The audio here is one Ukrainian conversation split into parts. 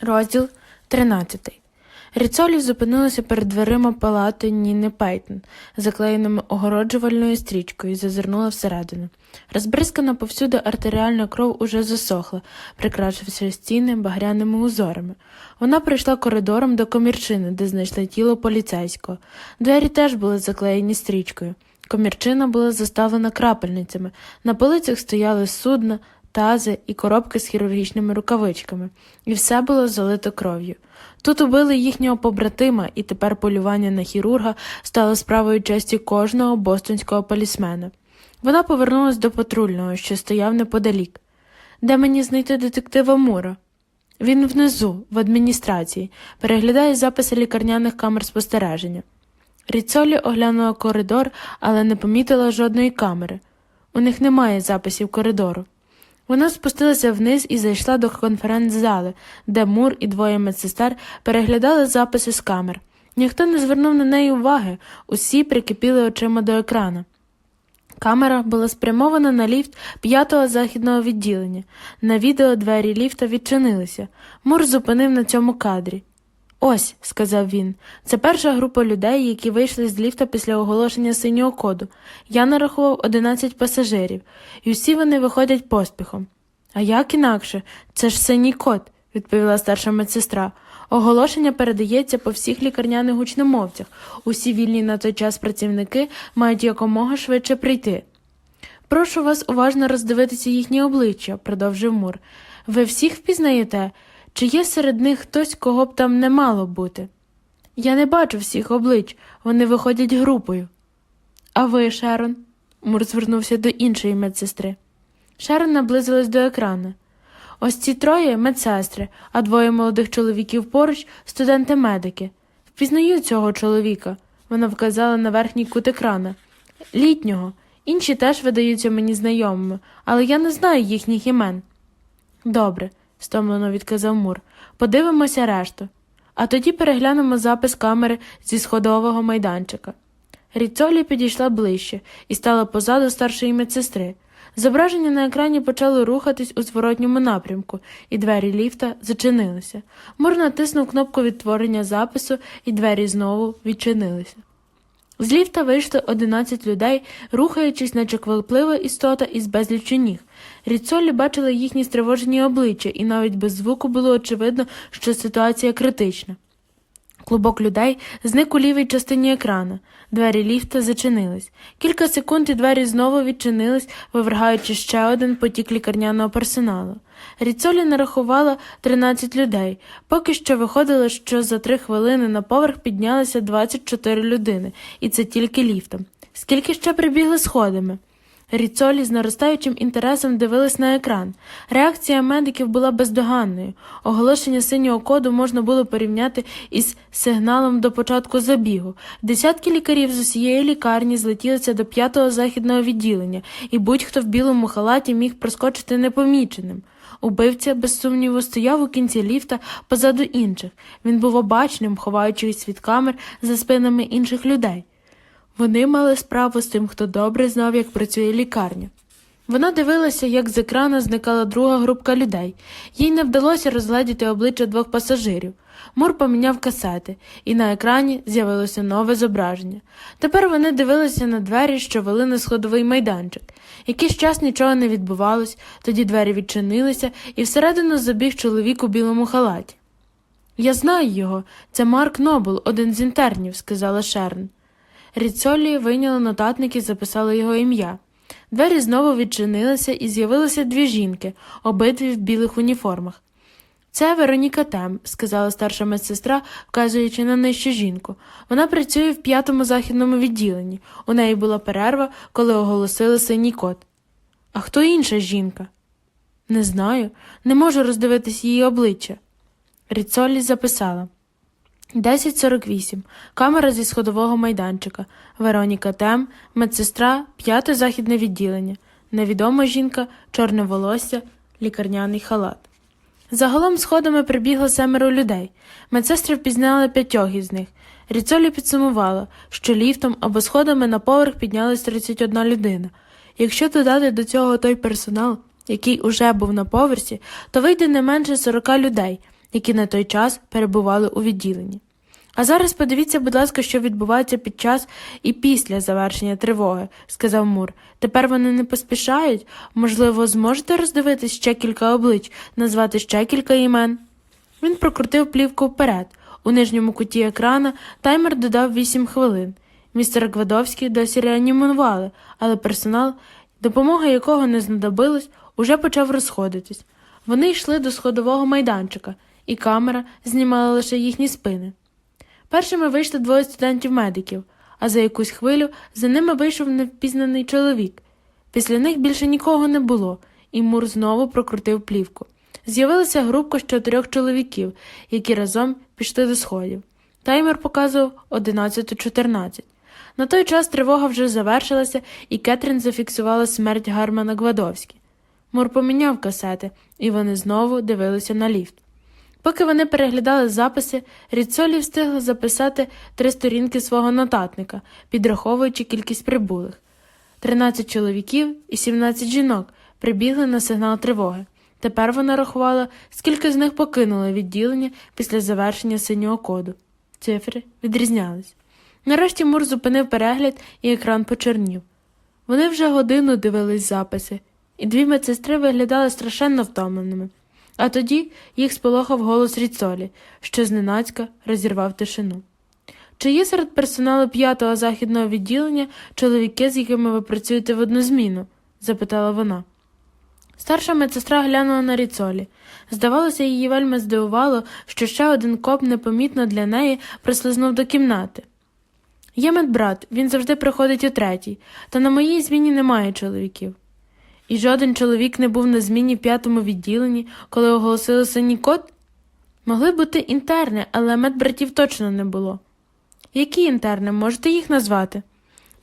Розділ 13. Ріцолі зупинилася перед дверима палати Ніни Пейтон, заклеєними огороджувальною стрічкою, і зазирнула всередину. Розбризкана повсюди артеріальна кров уже засохла, прикрашивши стіни багряними узорами. Вона прийшла коридором до комірчини, де знайшла тіло поліцейського. Двері теж були заклеєні стрічкою. Комірчина була заставлена крапельницями. На полицях стояли судна, тази і коробки з хірургічними рукавичками, і все було залито кров'ю. Тут убили їхнього побратима, і тепер полювання на хірурга стало справою честі кожного бостонського полісмена. Вона повернулась до патрульного, що стояв неподалік. Де мені знайти детектива Мура? Він внизу, в адміністрації, переглядає записи лікарняних камер спостереження. Ріцолі оглянула коридор, але не помітила жодної камери. У них немає записів коридору. Вона спустилася вниз і зайшла до конференц-зали, де Мур і двоє медсестер переглядали записи з камер. Ніхто не звернув на неї уваги, усі прикипіли очима до екрана. Камера була спрямована на ліфт п'ятого західного відділення. На відео двері ліфта відчинилися. Мур зупинив на цьому кадрі. Ось, сказав він, це перша група людей, які вийшли з ліфта після оголошення синього коду. Я нарахував 11 пасажирів, і всі вони виходять поспіхом. А як інакше? Це ж синій код, відповіла старша медсестра. Оголошення передається по всіх лікарняних гучномовцях. Усі вільні на той час працівники мають якомога швидше прийти. Прошу вас уважно роздивитися їхні обличчя, продовжив Мур. Ви всіх впізнаєте? Чи є серед них хтось, кого б там не мало бути? Я не бачу всіх облич, вони виходять групою. А ви, Шерон? Мур звернувся до іншої медсестри. Шерон наблизилась до екрану. Ось ці троє медсестри, а двоє молодих чоловіків поруч студенти-медики. Впізнаю цього чоловіка, вона вказала на верхній кут екрана. Літнього. Інші теж видаються мені знайомими, але я не знаю їхніх імен. Добре, стомлено відказав Мур. Подивимося решту. А тоді переглянемо запис камери зі сходового майданчика. Ріцолі підійшла ближче і стала позаду старшої медсестри. Зображення на екрані почало рухатись у зворотньому напрямку, і двері ліфта зачинилися. Мур натиснув кнопку відтворення запису, і двері знову відчинилися. З ліфта вийшли 11 людей, рухаючись, наче кваплива істота із безліччю ніг. Ріцолі бачила їхні стривожені обличчя, і навіть без звуку було очевидно, що ситуація критична. Клубок людей зник у лівій частині екрана. Двері ліфта зачинились. Кілька секунд і двері знову відчинились, вивергаючи ще один потік лікарняного персоналу. Ріцолі нарахувала 13 людей. Поки що виходило, що за три хвилини на поверх піднялися 24 людини, і це тільки ліфтом. Скільки ще прибігли сходами? Ріцолі з наростаючим інтересом дивилась на екран. Реакція медиків була бездоганною. Оголошення синього коду можна було порівняти із сигналом до початку забігу. Десятки лікарів з усієї лікарні злетілися до п'ятого західного відділення, і будь-хто в білому халаті міг проскочити непоміченим. Убивця, без сумніву, стояв у кінці ліфта позаду інших. Він був обачним, ховаючись від камер за спинами інших людей. Вони мали справу з тим, хто добре знав, як працює лікарня. Вона дивилася, як з екрану зникала друга групка людей. Їй не вдалося розгледіти обличчя двох пасажирів. Мур поміняв касети, і на екрані з'явилося нове зображення. Тепер вони дивилися на двері, що вели на сходовий майданчик. Якийсь час нічого не відбувалось, тоді двері відчинилися, і всередину забіг чоловік у білому халаті. Я знаю його, це Марк Нобл, один з інтернів, сказала Шерн. Ріцолі вийняли нотатник і записали його ім'я. Двері знову відчинилися і з'явилися дві жінки, обидві в білих уніформах. Це Вероніка Тем, сказала старша медсестра, вказуючи на нижчу жінку. Вона працює в п'ятому західному відділенні. У неї була перерва, коли оголосили синій код. А хто інша жінка? Не знаю, не можу роздивитись її обличчя. Ріцолі записала. 10.48. Камера зі сходового майданчика. Вероніка Тем, медсестра, п'яте західне відділення. Невідома жінка, чорне волосся, лікарняний халат. Загалом сходами прибігло семеро людей. Медсестри впізнали п'ятьох із них. Ріцолі підсумувала, що ліфтом або сходами на поверх піднялась 31 людина. Якщо додати до цього той персонал, який уже був на поверсі, то вийде не менше 40 людей. Які на той час перебували у відділенні. А зараз подивіться, будь ласка, що відбувається під час і після завершення тривоги, сказав Мур. Тепер вони не поспішають. Можливо, зможете роздивитись ще кілька облич, назвати ще кілька імен. Він прокрутив плівку вперед. У нижньому куті екрана таймер додав 8 хвилин. Містер Гвадовський досі реанімували, але персонал, допомога якого не знадобилась, уже почав розходитись. Вони йшли до сходового майданчика, і камера знімала лише їхні спини. Першими вийшли двоє студентів-медиків, а за якусь хвилю за ними вийшов невпізнаний чоловік. Після них більше нікого не було, і Мур знову прокрутив плівку. З'явилася групка з чотирьох чоловіків, які разом пішли до сходів. Таймер показував 11.14. На той час тривога вже завершилася, і Кетрін зафіксувала смерть Гармана Гвадовські. Мур поміняв касети, і вони знову дивилися на ліфт. Поки вони переглядали записи, Ріцолі встигла записати три сторінки свого нотатника, підраховуючи кількість прибулих. 13 чоловіків і 17 жінок прибігли на сигнал тривоги. Тепер вона рахувала, скільки з них покинули відділення після завершення синього коду. Цифри відрізнялись. Нарешті Мур зупинив перегляд і екран почернів. Вони вже годину дивились записи, і дві медсестри виглядали страшенно втомленими. А тоді їх сполохав голос Ріцолі, що зненацька розірвав тишину. Чи є серед персоналу п'ятого західного відділення чоловіки, з якими ви працюєте в одну зміну? запитала вона. Старша медсестра глянула на Ріцолі. Здавалося, її вельми здивувало, що ще один коп непомітно для неї прислизнув до кімнати. Є медбрат, він завжди приходить о третій, та на моїй зміні немає чоловіків. І жоден чоловік не був на зміні в п'ятому відділенні, коли оголосили синій код? Могли бути інтерни, але медбратів точно не було. Які інтерни, можете їх назвати?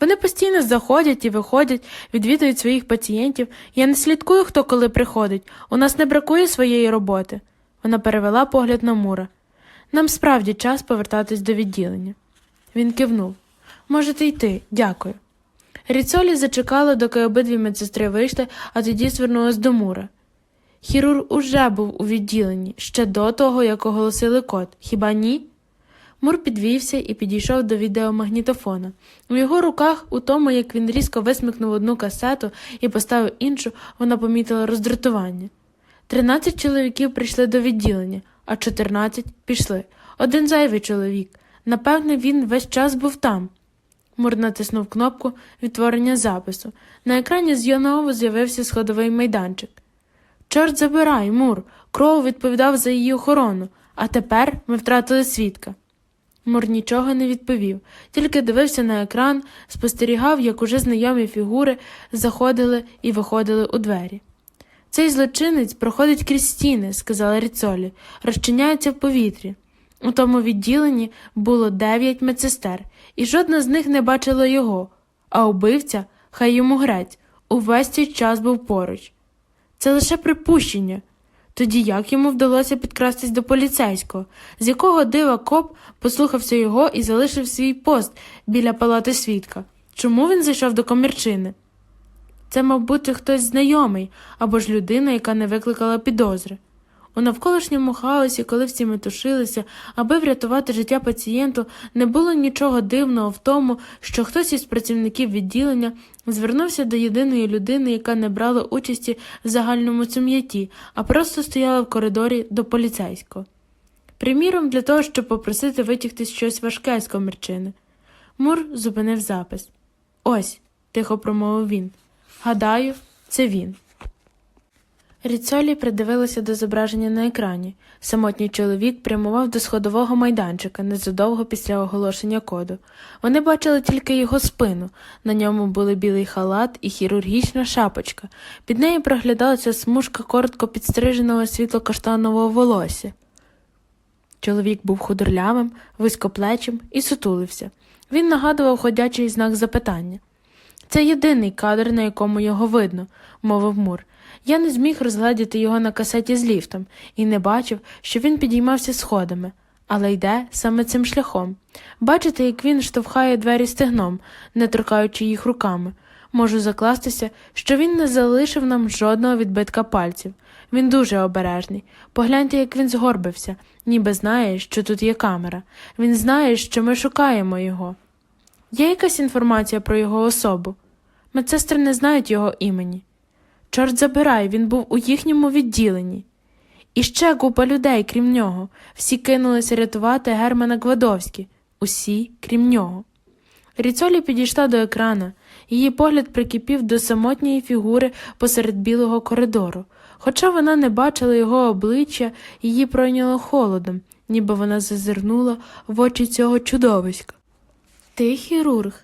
Вони постійно заходять і виходять, відвідують своїх пацієнтів. Я не слідкую, хто коли приходить. У нас не бракує своєї роботи. Вона перевела погляд на Мура. Нам справді час повертатись до відділення. Він кивнув. Можете йти, дякую. Ріцолі зачекала, доки обидві медсестри вийшли, а тоді звернулась до Мура. Хірург уже був у відділенні ще до того, як оголосили код, хіба ні? Мур підвівся і підійшов до відеомагнітофона. У його руках, у тому, як він різко висмикнув одну касету і поставив іншу, вона помітила роздратування. Тринадцять чоловіків прийшли до відділення, а чотирнадцять пішли. Один зайвий чоловік. Напевне, він весь час був там. Мур натиснув кнопку відтворення запису. На екрані знову з'явився сходовий майданчик. Чорт забирай, Мур. Кроу відповідав за її охорону, а тепер ми втратили свідка. Мур нічого не відповів, тільки дивився на екран, спостерігав, як уже знайомі фігури заходили і виходили у двері. Цей злочинець проходить крізь стіни, сказала Ріцолі, розчиняється в повітрі. У тому відділенні було дев'ять медсестер, і жодна з них не бачила його, а убивця, хай йому грець, увесь цей час був поруч. Це лише припущення. Тоді як йому вдалося підкрастись до поліцейського, з якого дива коп послухався його і залишив свій пост біля палати свідка. Чому він зайшов до комірчини? Це, мав бути, хтось знайомий або ж людина, яка не викликала підозри. У навколишньому хаосі, коли всі метушилися, аби врятувати життя пацієнту, не було нічого дивного в тому, що хтось із працівників відділення звернувся до єдиної людини, яка не брала участі в загальному сум'ятті, а просто стояла в коридорі до поліцейського. Приміром, для того, щоб попросити витягти щось важке з комірчини. Мур зупинив запис. Ось, тихо промовив він. Гадаю, це він. Ріцолі придивилася до зображення на екрані. Самотній чоловік прямував до сходового майданчика незадовго після оголошення коду. Вони бачили тільки його спину. На ньому були білий халат і хірургічна шапочка. Під нею проглядалася смужка коротко підстриженого світло-каштанового волосся. Чоловік був худорлявим, вузькоплечим і сутулився. Він нагадував ходячий знак запитання. Це єдиний кадр, на якому його видно, мовив Мур. Я не зміг розгледіти його на касеті з ліфтом і не бачив, що він підіймався сходами, але йде саме цим шляхом. Бачите, як він штовхає двері стегном, не торкаючи їх руками. Можу закластися, що він не залишив нам жодного відбитка пальців. Він дуже обережний. Погляньте, як він згорбився, ніби знає, що тут є камера. Він знає, що ми шукаємо його. Є якась інформація про його особу? Медсестри не знають його імені. Чорт забирай, він був у їхньому відділенні. І ще купа людей, крім нього. Всі кинулися рятувати Германа Гвадовські. Усі, крім нього. Ріцолі підійшла до екрана. Її погляд прикипів до самотньої фігури посеред білого коридору. Хоча вона не бачила його обличчя, її пройняло холодом, ніби вона зазирнула в очі цього чудовиська. Ти хірург.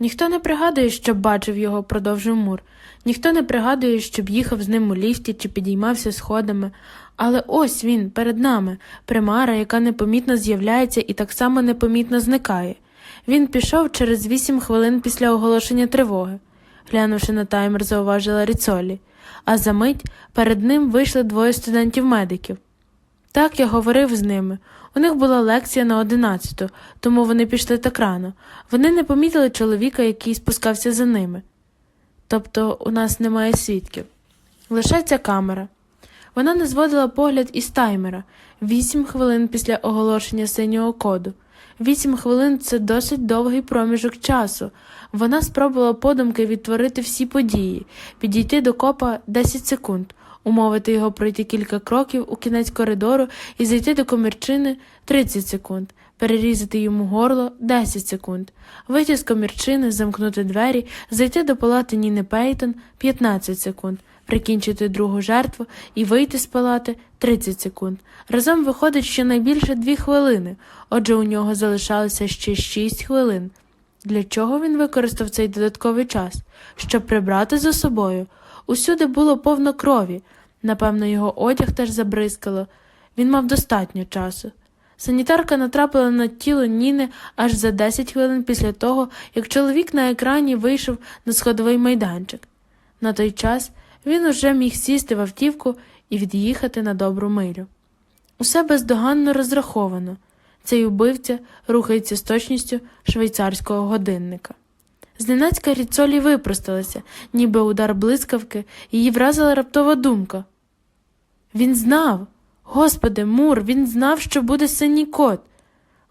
Ніхто не пригадує, щоб бачив його, продовжив Мур. Ніхто не пригадує, щоб їхав з ним у ліфті чи підіймався сходами. Але ось він перед нами, примара, яка непомітно з'являється і так само непомітно зникає. Він пішов через вісім хвилин після оголошення тривоги, глянувши на таймер, зауважила Ріцолі, а за мить перед ним вийшли двоє студентів-медиків. Так я говорив з ними. У них була лекція на одинадцяту, тому вони пішли так рано. Вони не помітили чоловіка, який спускався за ними. Тобто у нас немає свідків. Ця камера. Вона не зводила погляд із таймера вісім хвилин після оголошення синього коду. Вісім хвилин це досить довгий проміжок часу. Вона спробувала подумки відтворити всі події, підійти до копа 10 секунд, умовити його пройти кілька кроків у кінець коридору і зайти до комірчини 30 секунд, перерізати йому горло 10 секунд, вийти з комірчини, замкнути двері, зайти до палати Ніни Пейтон 15 секунд, прикінчити другу жертву і вийти з палати 30 секунд. Разом виходить щонайбільше 2 хвилини, отже у нього залишалося ще 6 хвилин. Для чого він використав цей додатковий час? Щоб прибрати за собою. Усюди було повно крові. Напевно, його одяг теж забризкало. Він мав достатньо часу. Санітарка натрапила на тіло Ніни аж за 10 хвилин після того, як чоловік на екрані вийшов на сходовий майданчик. На той час він уже міг сісти в автівку і від'їхати на добру милю. Усе бездоганно розраховано. Цей убивця рухається з точністю швейцарського годинника. Зненацька Ріцолі випросталася, ніби удар блискавки, її вразила раптова думка. Він знав. Господи, Мур, він знав, що буде синій кот.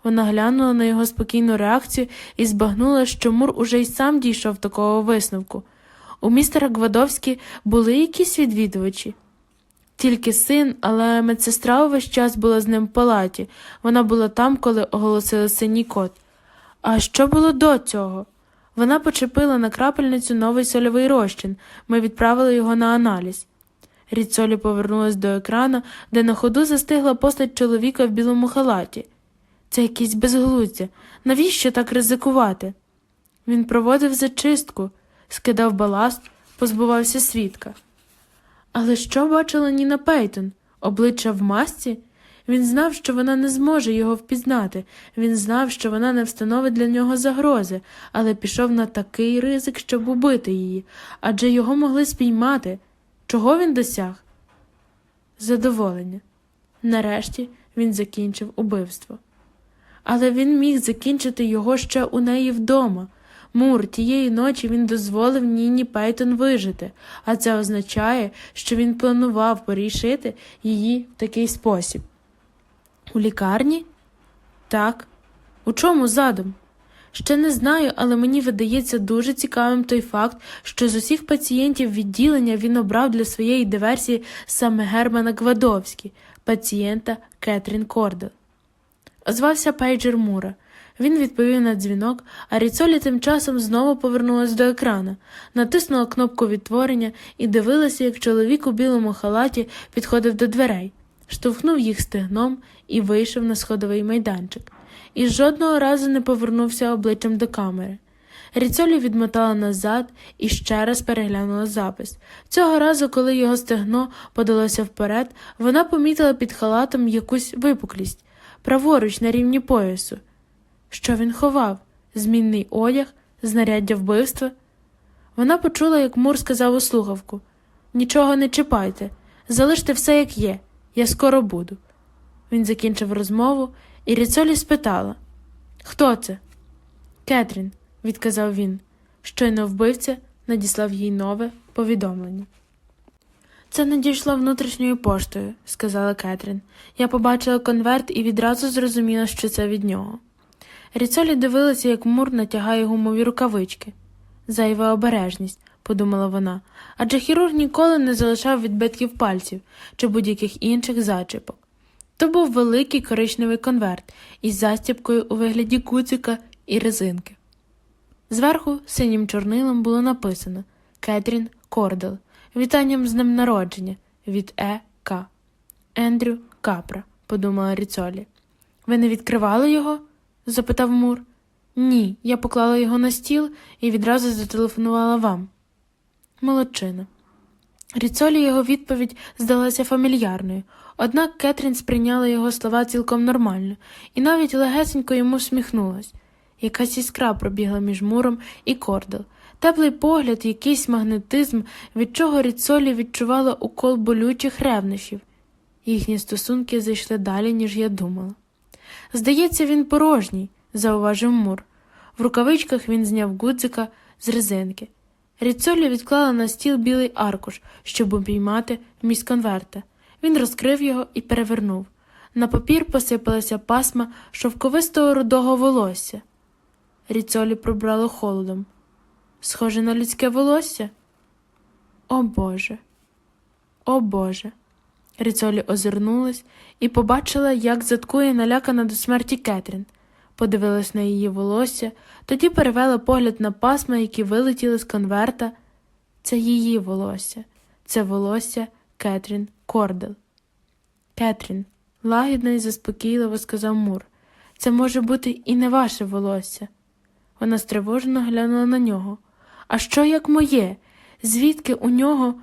Вона глянула на його спокійну реакцію і збагнула, що Мур уже й сам дійшов такого висновку. У містера Гвадовські були якісь відвідувачі. Тільки син, але медсестра увесь час була з ним в палаті. Вона була там, коли оголосили синій кот. А що було до цього? Вона почепила на крапельницю новий сольовий розчин. Ми відправили його на аналіз. Ріцолі повернулась до екрану, де на ходу застигла постать чоловіка в білому халаті. Це якесь безглуздя. Навіщо так ризикувати? Він проводив зачистку, скидав баласт, позбувався свідка. Але що бачила Ніна Пейтон? Обличчя в масці? Він знав, що вона не зможе його впізнати. Він знав, що вона не встановить для нього загрози, але пішов на такий ризик, щоб убити її, адже його могли спіймати. Чого він досяг? Задоволення. Нарешті він закінчив убивство. Але він міг закінчити його ще у неї вдома. Мур, тієї ночі він дозволив Ніні Пейтон вижити, а це означає, що він планував порішити її в такий спосіб. У лікарні? Так. У чому задум? Ще не знаю, але мені видається дуже цікавим той факт, що з усіх пацієнтів відділення він обрав для своєї диверсії саме Германа Гвадовський, пацієнта Кетрін Кордел. Озвався пейджер Мура. Він відповів на дзвінок, а Ріцолі тим часом знову повернулась до екрана, натиснула кнопку відтворення і дивилася, як чоловік у білому халаті підходив до дверей, штовхнув їх стегном і вийшов на сходовий майданчик. І жодного разу не повернувся обличчям до камери. Ріцолі відмотала назад і ще раз переглянула запис. Цього разу, коли його стегно подалося вперед, вона помітила під халатом якусь випуклість, праворуч на рівні поясу. Що він ховав? Змінний одяг, знаряддя вбивства? Вона почула, як Мур сказав у слухавку Нічого не чіпайте, залиште все, як є, я скоро буду. Він закінчив розмову, і Ріцолі спитала Хто це? Кетрін, відказав він. Щойно вбивця надіслав їй нове повідомлення. Це надійшло внутрішньою поштою, сказала Кетрін. Я побачила конверт і відразу зрозуміла, що це від нього. Ріцолі дивилася, як Мур натягає гумові рукавички. Зайва обережність, подумала вона, адже хірург ніколи не залишав відбитків пальців чи будь-яких інших зачіпок. То був великий коричневий конверт із застібкою у вигляді куцика і резинки. Зверху синім чорнилом було написано Кетрін Кордел. Вітанням з днем народження від Е. К. Ендрю Капра, подумала Ріцолі. Ви не відкривали його? запитав Мур. Ні, я поклала його на стіл і відразу зателефонувала вам. Молодчина. Ріцолі його відповідь здалася фамільярною, однак Кетрін сприйняла його слова цілком нормально і навіть легесенько йому всміхнулась. Якась іскра пробігла між муром і кордел, теплий погляд, якийсь магнетизм, від чого Ріцолі відчувала укол болючих ревнощів. Їхні стосунки зайшли далі, ніж я думала. Здається, він порожній, зауважив Мур. В рукавичках він зняв гудзика з резинки. Ріцолі відклала на стіл білий аркуш, щоб обіймати вміст конверта. Він розкрив його і перевернув. На папір посипалася пасма шовковистого рудого волосся. Ріцолі пробрало холодом. Схоже на людське волосся? О Боже, о Боже. Ріцолі озирнулась і побачила, як заткує налякана до смерті Кетрін. Подивилась на її волосся, тоді перевела погляд на пасма, які вилетіли з конверта. Це її волосся, це волосся Кетрін Кордел. Кетрін, лагідно і заспокійливо сказав Мур, це може бути і не ваше волосся. Вона стривожено глянула на нього. А що як моє? Звідки у нього?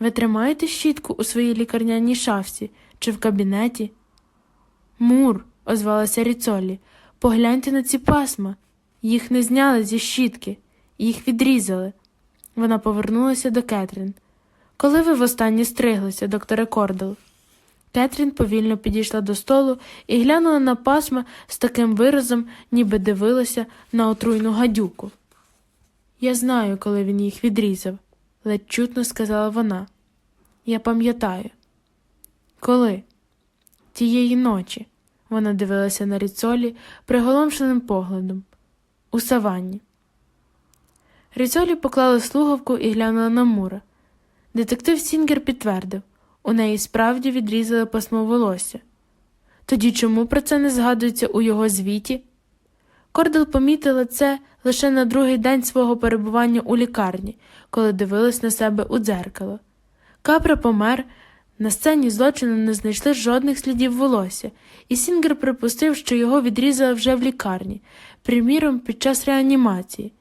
Ви тримаєте щітку у своїй лікарняній шафці чи в кабінеті? Мур, озвалася Ріцолі, погляньте на ці пасма. Їх не зняли зі щітки, їх відрізали. Вона повернулася до Кетрін. Коли ви востаннє стриглися, докторе Кордел? Кетрін повільно підійшла до столу і глянула на пасма з таким виразом, ніби дивилася на отруйну гадюку. Я знаю, коли він їх відрізав, ледь чутно сказала вона. Я пам'ятаю. Коли? Тієї ночі. Вона дивилася на Ріцолі приголомшеним поглядом. У саванні. Ріцолі поклала слухавку і глянула на Мура. Детектив Сінгер підтвердив у неї справді відрізали пасмо волосся. Тоді чому про це не згадується у його звіті? Кордел помітила це лише на другий день свого перебування у лікарні, коли дивилась на себе у дзеркало. Капра помер, на сцені злочину не знайшли жодних слідів волосся, і Сінгер припустив, що його відрізали вже в лікарні, приміром, під час реанімації.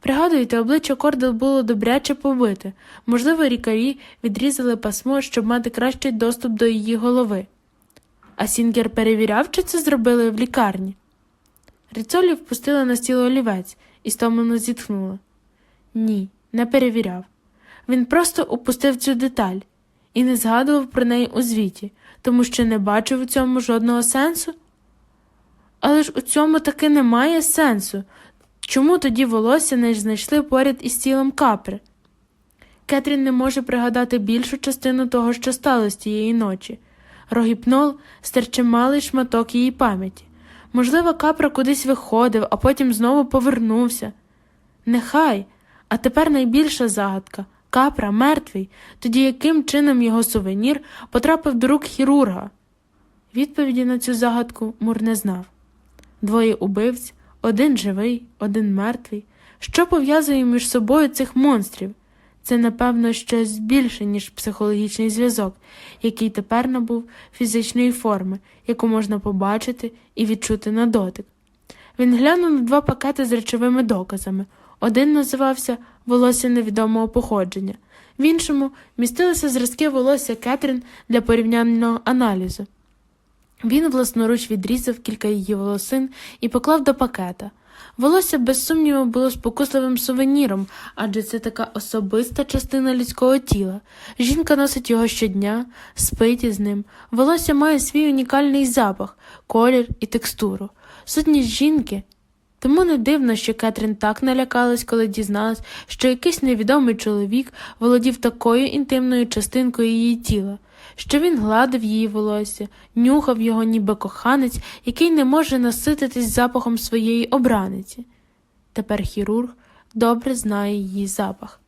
Пригадуєте, обличчя Кордел було добряче побите, можливо, лікарі відрізали пасмо, щоб мати кращий доступ до її голови. А Сінгер перевіряв, чи це зробили в лікарні. Ріцолі впустила на стіл олівець і стомлено зітхнула. Ні, не перевіряв. Він просто упустив цю деталь і не згадував про неї у звіті, тому що не бачив у цьому жодного сенсу. Але ж у цьому таки немає сенсу. Чому тоді волосся не знайшли поряд із тілом капри? Кетрін не може пригадати більшу частину того, що сталося тієї ночі. Рогіпнол стерче малий шматок її пам'яті. Можливо, капра кудись виходив, а потім знову повернувся. Нехай, а тепер найбільша загадка капра мертвий, тоді яким чином його сувенір потрапив до рук хірурга? Відповіді на цю загадку Мур не знав. Двоє убивць, один живий, один мертвий. Що пов'язує між собою цих монстрів? Це, напевно, щось більше, ніж психологічний зв'язок, який тепер набув фізичної форми, яку можна побачити і відчути на дотик. Він глянув на два пакети з речовими доказами. Один називався Волосся невідомого походження, в іншому містилися зразки волосся Кетрін для порівняльного аналізу. Він власноруч відрізав кілька її волосин і поклав до пакета. Волосся, без сумніву, було спокусливим сувеніром, адже це така особиста частина людського тіла. Жінка носить його щодня, спить із ним. Волосся має свій унікальний запах, колір і текстуру. Сутність жінки Тому не дивно, що Кетрін так налякалась, коли дізналась, що якийсь невідомий чоловік володів такою інтимною частинкою її тіла, що він гладив її волосся, нюхав його, ніби коханець, який не може насититись запахом своєї обраниці. Тепер хірург добре знає її запах.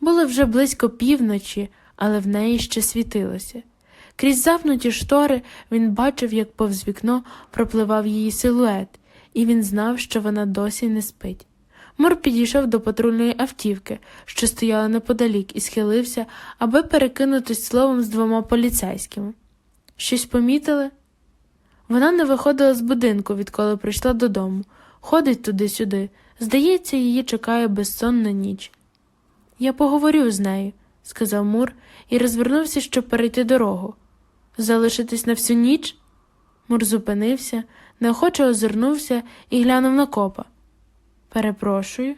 Було вже близько півночі, але в неї ще світилося. Крізь запнуті штори він бачив, як повз вікно пропливав її силует, і він знав, що вона досі не спить. Мур підійшов до патрульної автівки, що стояла неподалік, і схилився, аби перекинутись словом з двома поліцейськими. Щось помітили? Вона не виходила з будинку, відколи прийшла додому, ходить туди-сюди. Здається, її чекає безсонна ніч. Я поговорю з нею, сказав Мур і розвернувся, щоб перейти дорогу. Залишитись на всю ніч? Мур зупинився, неохоче озирнувся і глянув на копа. Перепрошую.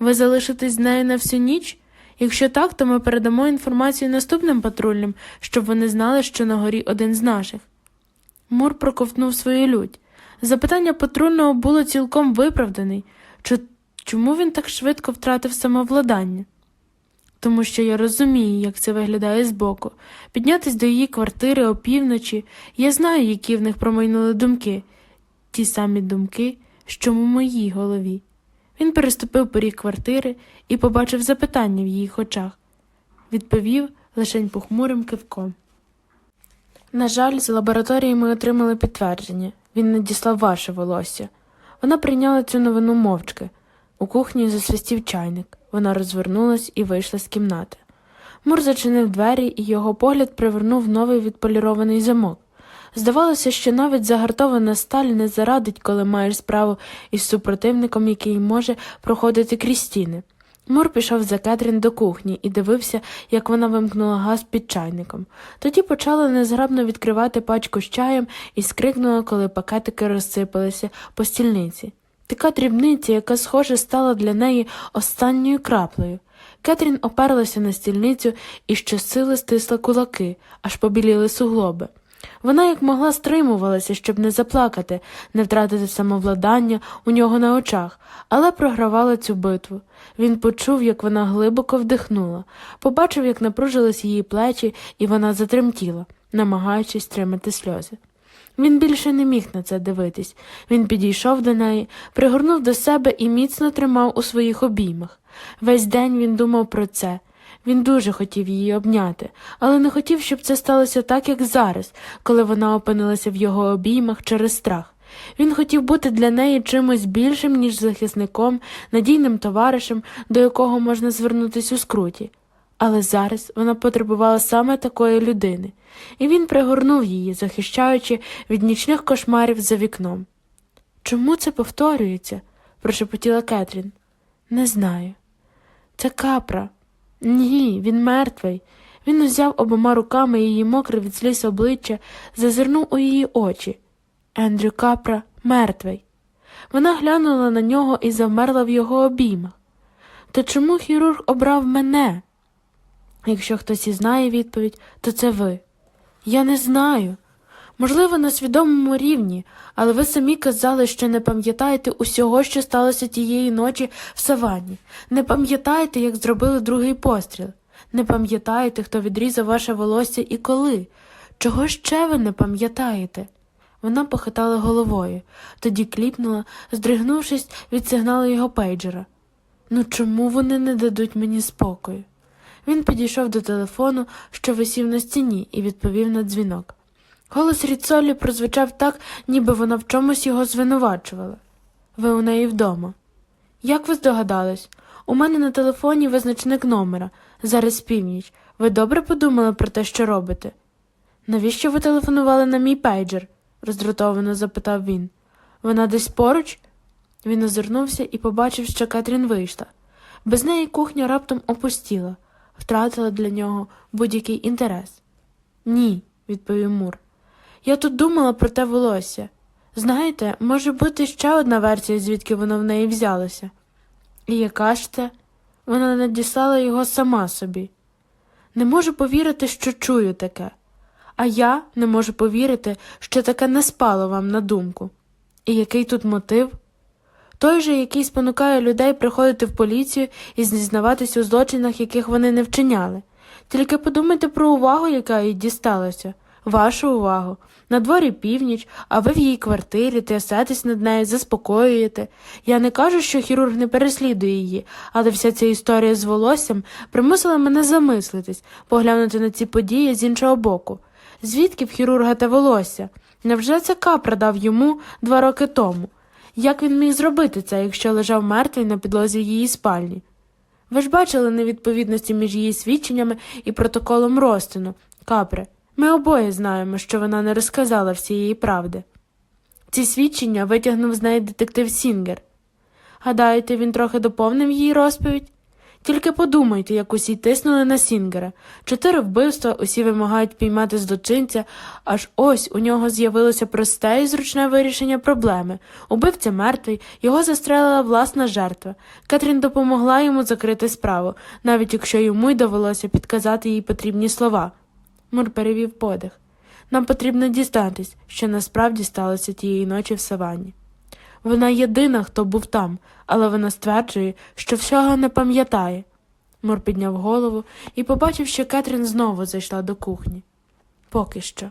Ви залишитесь з нею на всю ніч? Якщо так, то ми передамо інформацію наступним патрульним, щоб вони знали, що на горі один з наших. Мур проковтнув свою лють. Запитання патрульного було цілком виправданий. Чому він так швидко втратив самовладання? Тому що я розумію, як це виглядає збоку. Піднятись до її квартири опівночі, я знаю, які в них промайнули думки, ті самі думки, що в моїй голові. Він переступив поріг квартири і побачив запитання в її очах. Відповів лишень похмурим кивком. На жаль, з лабораторії ми отримали підтвердження він надіслав ваше волосся. Вона прийняла цю новину мовчки. У кухні засвистів чайник. Вона розвернулась і вийшла з кімнати. Мур зачинив двері, і його погляд привернув новий відполірований замок. Здавалося, що навіть загартована сталь не зарадить, коли маєш справу із супротивником, який може проходити крізь стіни. Мур пішов за Кетрін до кухні і дивився, як вона вимкнула газ під чайником. Тоді почала незграбно відкривати пачку з чаєм і скрикнула, коли пакетики розсипалися по стільниці. Така дрібниця, яка, схоже, стала для неї останньою краплею. Кетрін оперлася на стільницю і щосили стисла кулаки, аж побіліли суглоби. Вона як могла стримувалася, щоб не заплакати, не втратити самовладання у нього на очах, але програвала цю битву. Він почув, як вона глибоко вдихнула, побачив, як напружились її плечі, і вона затремтіла, намагаючись тримати сльози. Він більше не міг на це дивитись. Він підійшов до неї, пригорнув до себе і міцно тримав у своїх обіймах. Весь день він думав про це. Він дуже хотів її обняти, але не хотів, щоб це сталося так, як зараз, коли вона опинилася в його обіймах через страх. Він хотів бути для неї чимось більшим, ніж захисником, надійним товаришем, до якого можна звернутися у скруті. Але зараз вона потребувала саме такої людини, і він пригорнув її, захищаючи від нічних кошмарів за вікном. Чому це повторюється? прошепотіла Кетрін. Не знаю. Це капра. Ні, він мертвий. Він узяв обома руками її мокре від сліз обличчя, зазирнув у її очі. Ендрю Капра мертвий. Вона глянула на нього і завмерла в його обіймах. То чому хірург обрав мене? Якщо хтось і знає відповідь, то це ви. Я не знаю. Можливо, на свідомому рівні, але ви самі казали, що не пам'ятаєте усього, що сталося тієї ночі в саванні. Не пам'ятаєте, як зробили другий постріл. Не пам'ятаєте, хто відрізав ваше волосся і коли. Чого ще ви не пам'ятаєте? Вона похитала головою, тоді кліпнула, здригнувшись від сигналу його пейджера. Ну чому вони не дадуть мені спокою? Він підійшов до телефону, що висів на стіні, і відповів на дзвінок. Голос Ріцолі прозвучав так, ніби вона в чомусь його звинувачувала. Ви у неї вдома. Як ви здогадались? У мене на телефоні визначник номера. Зараз північ. Ви добре подумали про те, що робите? Навіщо ви телефонували на мій пейджер? роздратовано запитав він. Вона десь поруч? Він озирнувся і побачив, що Кетрін вийшла. Без неї кухня раптом опустіла, втратила для нього будь-який інтерес. Ні, відповів Мур. Я тут думала про те волосся. Знаєте, може бути ще одна версія, звідки воно в неї взялося. І яка ж це? Вона надіслала його сама собі. Не можу повірити, що чую таке. А я не можу повірити, що таке не спало вам на думку. І який тут мотив? Той же, який спонукає людей приходити в поліцію і зізнаватися у злочинах, яких вони не вчиняли. Тільки подумайте про увагу, яка їй дісталася. Вашу увагу. На дворі північ, а ви в її квартирі трясетесь над нею, заспокоюєте. Я не кажу, що хірург не переслідує її, але вся ця історія з волоссям примусила мене замислитись, поглянути на ці події з іншого боку. Звідки в хірурга те волосся? Невже це капра дав йому два роки тому? Як він міг зробити це, якщо лежав мертвий на підлозі її спальні? Ви ж бачили невідповідності між її свідченнями і протоколом розтину, капре. Ми обоє знаємо, що вона не розказала всієї правди. Ці свідчення витягнув з неї детектив Сінгер. Гадаєте, він трохи доповнив її розповідь? Тільки подумайте, як усі тиснули на Сінгера. Чотири вбивства, усі вимагають піймати злочинця, аж ось у нього з'явилося просте і зручне вирішення проблеми. Убивця мертвий, його застрелила власна жертва. Кетрін допомогла йому закрити справу, навіть якщо йому й довелося підказати їй потрібні слова. Мур перевів подих. Нам потрібно дізнатись, що насправді сталося тієї ночі в саванні. Вона єдина, хто був там, але вона стверджує, що всього не пам'ятає. Мур підняв голову і побачив, що Кетрін знову зайшла до кухні. Поки що.